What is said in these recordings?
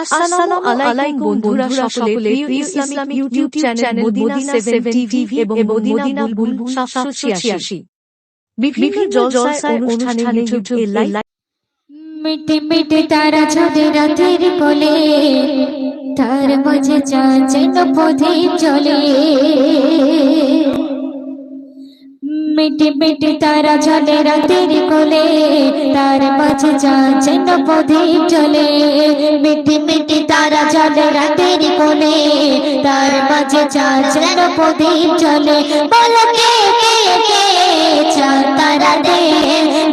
আসসালামু আলাইকুম বন্ধুরা সকলে প্রিয় Islamic YouTube channel Madina 7 TV এবং মদিনা বুলবুল 786 বিভিন্ন জলসায় অনুষ্ঠানে ইউটিউব লাইভ মিটে মিটে তারা ছাদে রাতের কোলে তার মাঝে চাচেন পথে চলে। মিটে মিটে তারা চলে রাতের কোলে, তার মাঝে চাচেন পথে চলে। মিটে মিটে তারা চলে রাতের কোলে, তার মাঝে চাচেন পথে চলে। বলো কে কে কে, চাঁদ তারা দে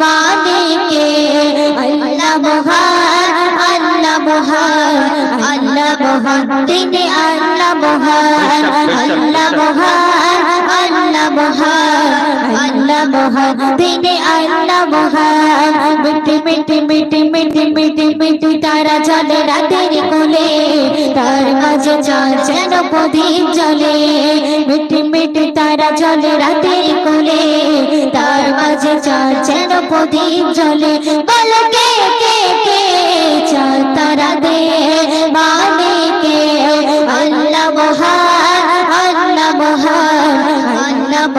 মালিকে আল্লাহ মহান আল্লাহ মহান আল্লাহ মহান, তিনি আল্লাহ মহান আল্লাহ মহান। আল্লাহ চলে কোলে তার মাঝে চাঁদ যেন প্রদীপ চলে রাতের কোলে তার দে মালিকে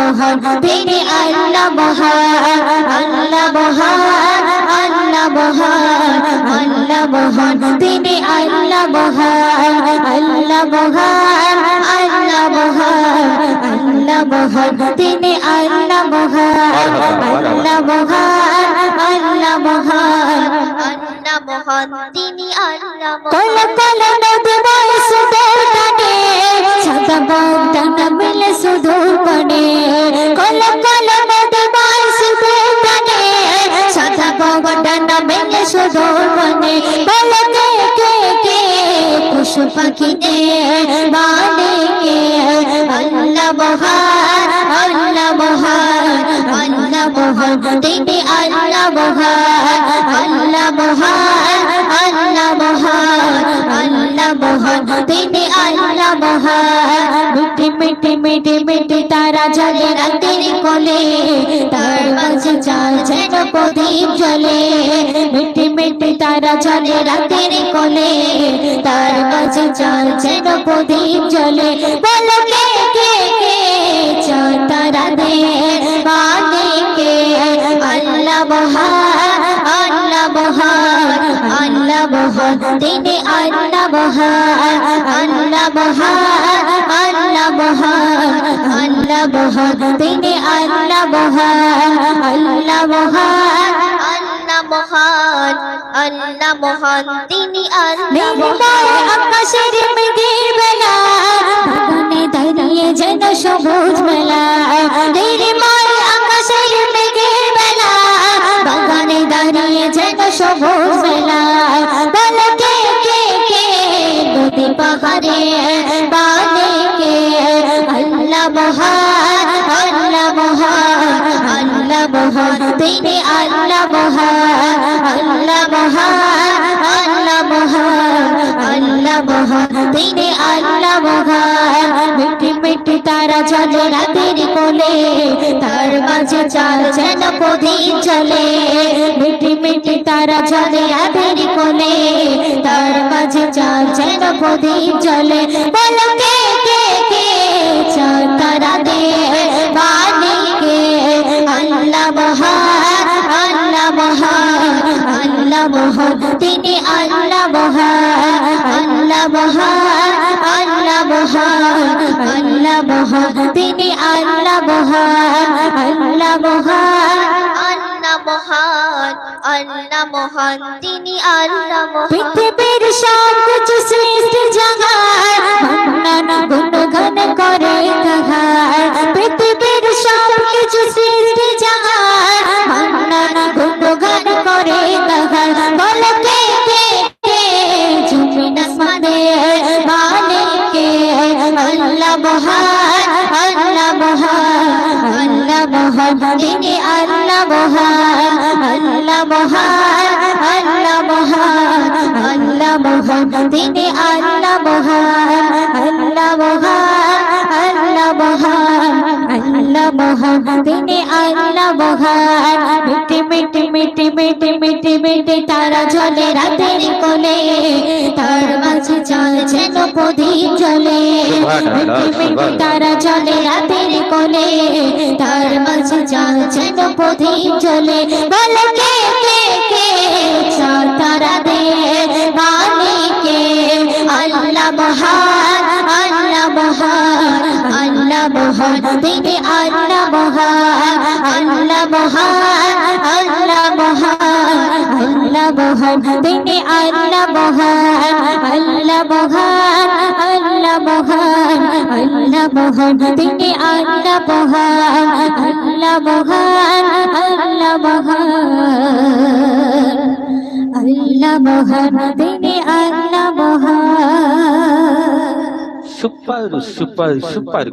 মহান তিনি আল্লাহ মহান আল্লাহ মহান আল্লাহ তিনি আল্লাহ মিলে সুদূর কে কে কে পশু পাখি দে মালিকে আল্লাহ মহান আল্লাহ মহান আল্লাহ মহান। তিনি আল্লাহ মহান আল্লাহ মহান আল্লাহ মহান আল্লাহ মহান। তিনি আল্লাহ মহান। মিটি মিটি মিটি, তারা জ্বলে রাতের কোলে। তার মাঝে চাল যেন প্রদীপ জ্বলে। মিটি মিটি, তারা জ্বলে রাতের কোলে। তার মাঝে চাল যেন প্রদীপ জ্বলে। বলো কে কে কে? চাল তারা দে। মালিকে, আল্লাহ মহান আল্লাহ মহান আল্লাহ মহান। তিনি আল্লাহ মহান আল্লাহ মহান। আল্লাহ মহান আল্লাহ মহান তিনি আল্লাহ মহান আল্লাহ মহান দাঁড়িয়ে যেন সবুজ মেলা নির্মল আকাশের মেঘের বেলা বাগানে দাঁড়িয়ে যেন সবুজ মেলা পাহাড়ে আল্লাহ মহান আল্লাহ মহান আল্লাহ মহান তিনি আল্লাহ মহান আল্লাহ মহান আল্লাহ মহান আল্লাহ মহান তিনি আল্লাহ মহান মিটি মিটি তারা চলে রাতের কোলে তার মাঝে চাল যেন চলে মিটি মিটি তারা চলে রাতের কোলে তার মাঝে চাল যেন চলে বলো আল্লাহ আল্লাহ আল্লাহ তিনি আল্লাহ আল্লাহ আল্লাহ আল্লাহ তিনি আল্লাহ আল্লাহ মহান মহান তিনি আল্লাহ পৃথিবীর সব কিছু মন্নন গুণগান করে সৃষ্টি জাগায় মন্নন গুণগান করে গায় বল কে কে কে, জমিন আসমানে মালিকে মহান, আল্লাহ তিনি আল্লাহ মহান। মিটি মিটি মিটি মিটি মিটি মিটি, তারা ঝলে রাতের কোলে। তার প্রদীপ জ্বলে। মিটি তারা জ্বলে রাতের কোলে। তার মাঝে চাঁদ যেন প্রদীপ জ্বলে। বলে কে কে কে? তারা দে। মালিকে, আল্লাহ মহান আল্লাহ মহান আল্লাহ মহান। আল্লাহ মহান আল্লাহ মহান আল্লাহ মহান তিনি আল্লাহ মহান আল্লাহ মহান আল্লাহ মহান আল্লাহ মহান তিনি আল্লাহ মহান আল্লাহ মহান আল্লাহ সুপার সুপার সুপার